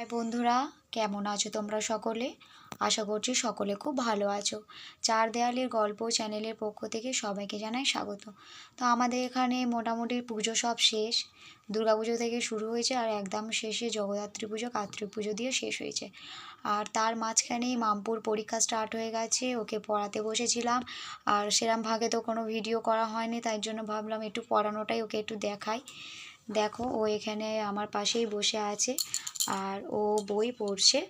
High বন্ধুরা, কেমন আছো তোমরা সকলে? আশা করছি সকলে খুব ভালো আছো। চার দেয়ালের গল্প চ্যানেলের পক্ষ থেকে সবাইকে জানাই স্বাগত। তো আমাদের এখানে মোটামুটি পুজো সব শেষ। দুর্গাপুজো থেকে শুরু হয়েছে আর একদম শেষে জগদ্ধাত্রী পুজো, কার্তিক পুজো দিয়ে শেষ হয়েছে। আর তার মাঝখানেই মামপুর পরীক্ষা স্টার্ট হয়ে গেছে, ওকে পড়াতে বসেছিলাম। আর সেরম ভাগে তো কোনো ভিডিও করা হয়নি, তাই জন্য ভাবলাম একটু পড়ানোটাই ওকে একটু দেখাই। দেখো, ও এখানে আমার পাশেই বসে আছে আর ও বই পড়ছে।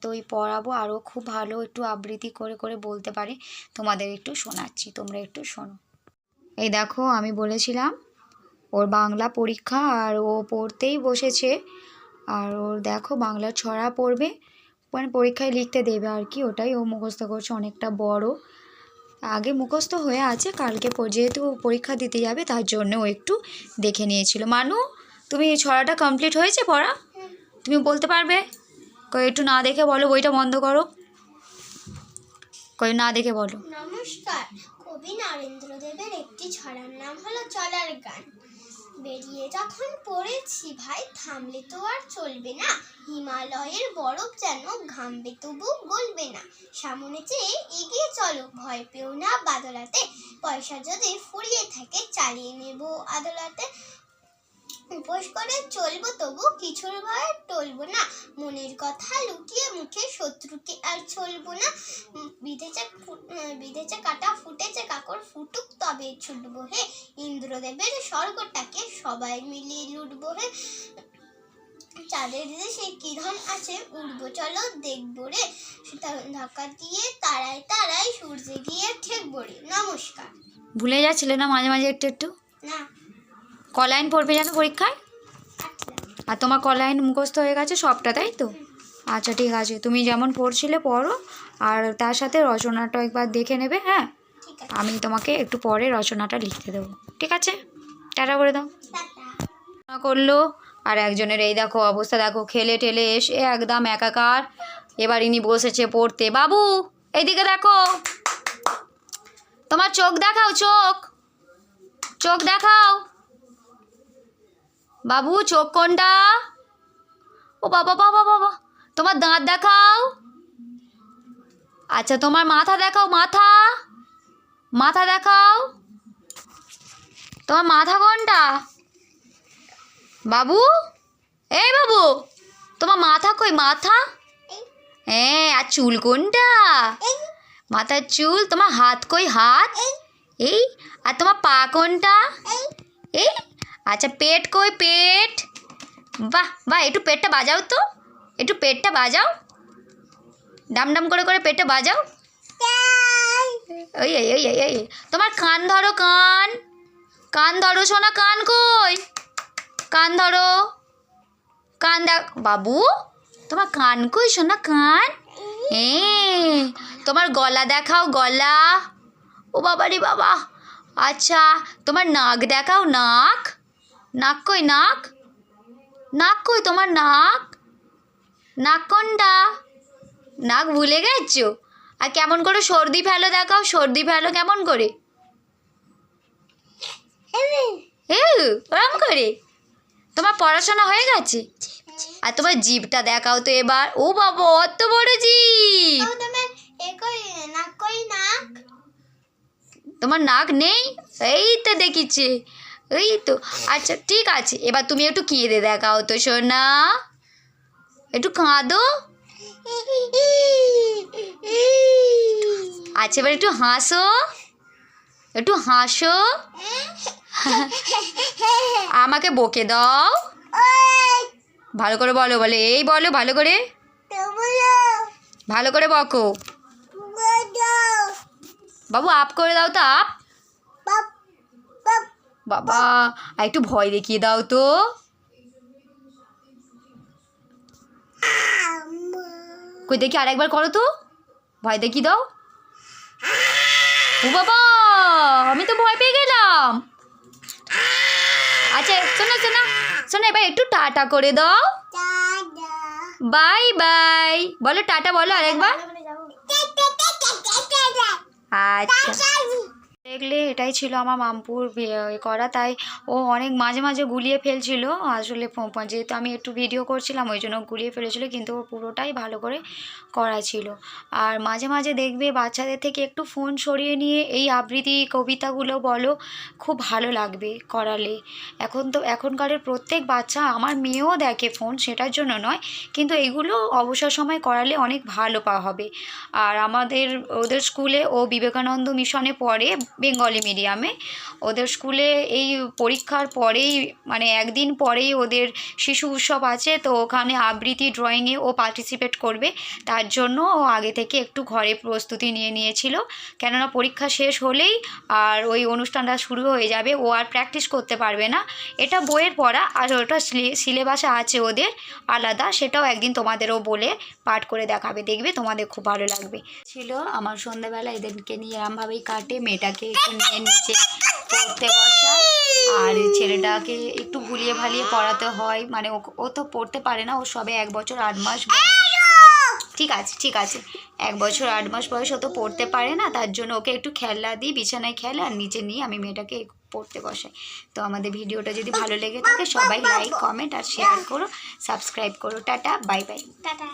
তো ওই পড়াবো আরও খুব ভালো একটু আবৃত্তি করে করে বলতে পারে। তোমাদের একটু শোনাচ্ছি, তোমরা একটু শোনো। এই দেখো, আমি বলেছিলাম, ওর বাংলা পরীক্ষা আর ও পড়তেই বসেছে। আর ওর দেখো, বাংলা ছড়া পড়বে। মানে পরীক্ষায় লিখতে দেবে আর কি, ওটাই ও মুখস্থ করছে, অনেকটা বড়। আগে মুখস্থ হয়ে আছে, কালকে যেহেতু পরীক্ষা দিতে যাবে, তার জন্য ও একটু দেখে নিয়েছিল। মানু, তুমি ছড়াটা কমপ্লিট হয়েছে পড়া? তুমি বলতে পারবে? কই একটু না দেখে বলো, বইটা বন্ধ করো। কই না দেখে বলো। নমস্কার, কবি নরেন্দ্র দেবের একটি ছড়ার নাম হলো চলার গান। বেরিয়ে যখন পড়েছি ভাই, থামলে তো আর চলবে না। হিমালয়ের বরফ যেন ঘামবে, তবু গলবে না। সামনে চেয়ে এগিয়ে চলো, ভয় পেও না বাদলাতে পয়সা যদি ফুরিয়ে থাকে, চালিয়ে নেব আদলাতে। উপোস করে চলবো, তবু কিছুর ভয়ে টলবো না। মনের কথা লুকিয়ে মুখে, শত্রুকে আর চলবো না। বিঁধেছে বিঁধেছে কাটা, ফুটেছে কাকড় ফুটুক তবে ছুটবো হে ইন্দ্রদেবের স্বর্গটাকে সবাই মিলিয়ে লুটবো হে। চাঁদের দেশে কি ধন আছে উড়বো চলো দেখব রে। ধাক্কা দিয়ে তারাই তারাই সূর্যে গিয়ে ঠেকবো রে। নমস্কার। ভুলে যাচ্ছিলে না মাঝে মাঝে একটু একটু? না। ক লাইন পড়বে জানো পরীক্ষায়? আচ্ছা। আর তোমার ক লাইন মুখস্থ হয়ে গেছে সবটা তাই তো? আচ্ছা ঠিক আছে। তুমি যেমন পড়ছিলে পড়ো। আর তার সাথে রচনাটা একবার দেখে নেবে হ্যাঁ? আমি তোমাকে একটু পরে রচনাটা লিখতে দেবো। ঠিক আছে? টাটা করে দাও। করল, আর একজনের এই দেখো অবস্থা দেখো, খেলে টেলে এসে একদম একাকার। এবার ইনি বসেছে পড়তে। বাবু, এইদিকে দেখো। তোমার চোখ দেখাও, চোখ। চোখ দেখাও। বাবু, চোখ কোনটা? ও বাবা বাবা বাবা। তোমার দাঁত দেখাও। আচ্ছা তোমার মাথা দেখাও, মাথা। মাথা দেখাও। তোমার মাথা কোনটা? বাবু? এই বাবু, তোমার মাথা কই? মাথা? হ্যাঁ আর চুল কোনটা? মাথার চুল, তোমার হাত কই? হাত? এই, আর তোমার পা কোনটা? এই আচ্ছা পেট কই? পেট। বাহ বাহ, একটু পেটটা বাজাও তো। একটু পেটটা বাজাও। ডাম ডাম করে করে পেটটা বাজাও। ওই এই এই এই তোমার কান ধরো, কান। কান ধরো, সোনা, কান কই? কান ধরো। কান দেখ, বাবু, তোমার কান কই শোনা কান? এ, তোমার গলা দেখাও, গলা। ও বাবা রে বাবা। আচ্ছা তোমার নাক দেখাও, নাক। নাক কই, নাক? নাক কই তোমার নাক? নাক কোনটা? নাক ভুলে গেছো? আর কেমন করে সর্দি ফেলো দেখাও সর্দি ফেলো কেমন করে? ওরম করে? তোমার পড়াশোনা হয়ে গেছে? আর তোমার জিভটা দেখাও তো এবার। ও বাবা অত বড় জিভ! তোমার নাক? তোমার নাক নেই? এই তো দেখিছে। এই তো। আচ্ছা ঠিক আছে। এবার তুমি একটু কেঁদে দেখাও তো সোনা। একটু কাঁদো। আচ্ছা এবার একটু হাসো। একটু হাসো। আমাকে বকে দাও। ভালো করে বলো, বলে। এই বলো, ভালো করে। ভালো করে বকো। বাবু, আপ করে দাও তো, আপ। বাবা একটু ভয় দেখিয়ে দাও তো। কই দেখি আরেকবার করো তো ভয় দেখি দাও ও বাবা আমি তো ভয় পেয়ে গেলাম আচ্ছা শোনা শোনো শোনা এবার একটু টাটা করে দাও বাই বাই বলো টাটা বলো আরেকবার আচ্ছা দেখলে এটাই ছিল আমার মামপুর করা। তাই ও অনেক মাঝে মাঝে গুলিয়ে ফেলছিল। আসলে যেহেতু আমি একটু ভিডিও করছিলাম, ওই জন্য গুলিয়ে ফেলেছিল, কিন্তু ও পুরোটাই ভালো করে করা ছিল। আর মাঝে মাঝে দেখবে বাচ্চাদের থেকে একটু ফোন সরিয়ে নিয়ে এই আবৃত্তি কবিতাগুলো বলো, খুব ভালো লাগবে করালে। এখন তো, এখনকারের প্রত্যেক বাচ্চা, আমার মেয়েও দেখে ফোন সেটার জন্য নয়, কিন্তু এগুলো অবসর সময় করালে অনেক ভালো পাওয়া হবে। আর আমাদের, ওদের স্কুলে ও বিবেকানন্দ মিশনে পড়ে বেঙ্গলি মিডিয়ামে। ওদের স্কুলে এই পরীক্ষার পরেই মানে একদিন পরেই ওদের শিশু উৎসব আছে, তো ওখানে আবৃত্তি ড্রয়িংয়ে ও পার্টিসিপেট করবে। তার জন্য ও আগে থেকে একটু ঘরে প্রস্তুতি নিয়ে নিয়েছিল। কেননা পরীক্ষা শেষ হলেই আর ওই অনুষ্ঠানটা শুরু হয়ে যাবে, ও আর প্র্যাকটিস করতে পারবে না। এটা বইয়ের পড়া, আর ওটা সিলেবাসে আছে ওদের, আলাদা, সেটাও একদিন তোমাদেরও বলে পাঠ করে দেখাবে, দেখবে তোমাদের খুব ভালো লাগবে। ছিল আমার সন্ধ্যাবেলা এদেরকে নিয়ে এরমভাবেই কাটে, মেয়েটাকে একটু নিয়ে নিচে পড়তে বসায়। আর ছেলেটাকে একটু ভুলিয়ে ভালিয়ে পড়াতে হয়। মানে ও তো পড়তে পারে না। ও সবে এক বছর আট মাস ঠিক আছে ঠিক আছে। এক বছর আট মাস বয়স ও তো পড়তে পারে না। তার জন্য ওকে একটু খেলনা দিই, বিছানায় খেলে আর নিচে নিয়ে আমি মেয়েটাকে পড়তে বসাই। তো আমাদের ভিডিওটা যদি ভালো লেগে থাকে, সবাই লাইক কমেন্ট আর শেয়ার করো। সাবস্ক্রাইব করো। Tata bye bye tata.